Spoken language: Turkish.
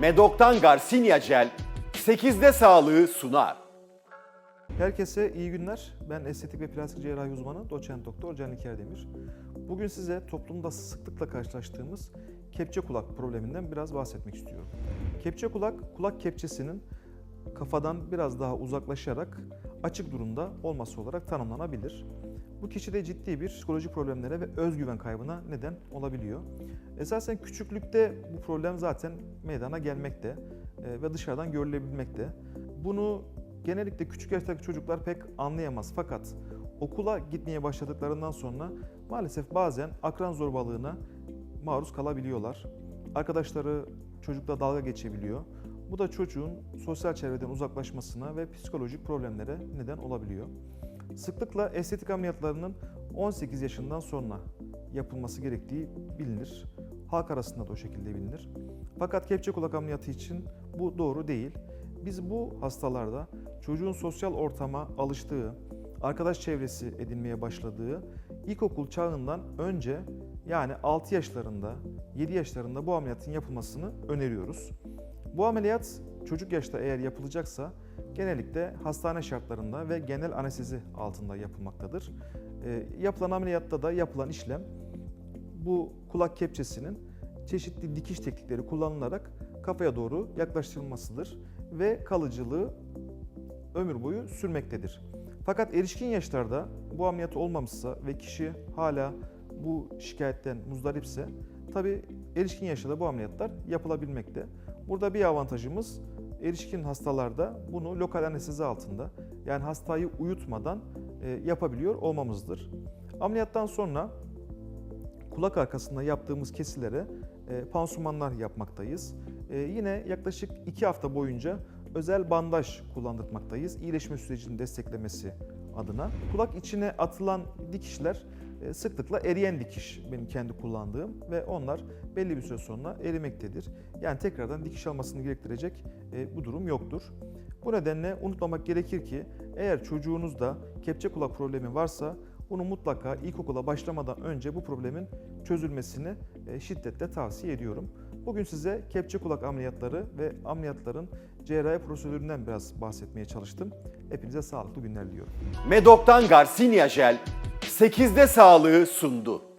Medok'tan Garcinia Gel 8'de sağlığı sunar. Herkese iyi günler. Ben estetik ve plastik cerrahi uzmanı doçent doktor Can İlker Demir. Bugün size toplumda sıklıkla karşılaştığımız kepçe kulak probleminden biraz bahsetmek istiyorum. Kepçe kulak, kulak kepçesinin kafadan biraz daha uzaklaşarak açık durumda olması olarak tanımlanabilir. Bu kişide ciddi bir psikolojik problemlere ve özgüven kaybına neden olabiliyor. Esasen küçüklükte bu problem zaten meydana gelmekte e, ve dışarıdan görülebilmekte. Bunu genellikle küçük yaştaki çocuklar pek anlayamaz fakat okula gitmeye başladıklarından sonra maalesef bazen akran zorbalığına maruz kalabiliyorlar. Arkadaşları çocukla dalga geçebiliyor. Bu da çocuğun sosyal çevreden uzaklaşmasına ve psikolojik problemlere neden olabiliyor. Sıklıkla estetik ameliyatlarının 18 yaşından sonra yapılması gerektiği bilinir. Halk arasında da o şekilde bilinir. Fakat kepçe kulak ameliyatı için bu doğru değil. Biz bu hastalarda çocuğun sosyal ortama alıştığı, arkadaş çevresi edinmeye başladığı ilkokul çağından önce yani 6 yaşlarında, 7 yaşlarında bu ameliyatın yapılmasını öneriyoruz. Bu ameliyat çocuk yaşta eğer yapılacaksa genellikle hastane şartlarında ve genel anestezi altında yapılmaktadır. E, yapılan ameliyatta da yapılan işlem bu kulak kepçesinin çeşitli dikiş teknikleri kullanılarak kafaya doğru yaklaştırılmasıdır ve kalıcılığı ömür boyu sürmektedir. Fakat erişkin yaşlarda bu ameliyat olmamışsa ve kişi hala bu şikayetten muzdaripse tabi erişkin yaşta bu ameliyatlar yapılabilmekte. Burada bir avantajımız erişkin hastalarda bunu lokal anestezi altında yani hastayı uyutmadan e, yapabiliyor olmamızdır. Ameliyattan sonra kulak arkasında yaptığımız kesilere e, pansumanlar yapmaktayız. E, yine yaklaşık 2 hafta boyunca özel bandaj kullandırmaktayız. İyileşme sürecini desteklemesi adına. Kulak içine atılan dikişler sıklıkla eriyen dikiş benim kendi kullandığım ve onlar belli bir süre sonra erimektedir. Yani tekrardan dikiş almasını gerektirecek e, bu durum yoktur. Bu nedenle unutmamak gerekir ki eğer çocuğunuzda kepçe kulak problemi varsa bunu mutlaka ilkokula başlamadan önce bu problemin çözülmesini e, şiddetle tavsiye ediyorum. Bugün size kepçe kulak ameliyatları ve ameliyatların cerrahi prosedüründen biraz bahsetmeye çalıştım. Hepinize sağlıklı günler diliyorum. Medok'tan Garcinia Gel 8'de sağlığı sundu.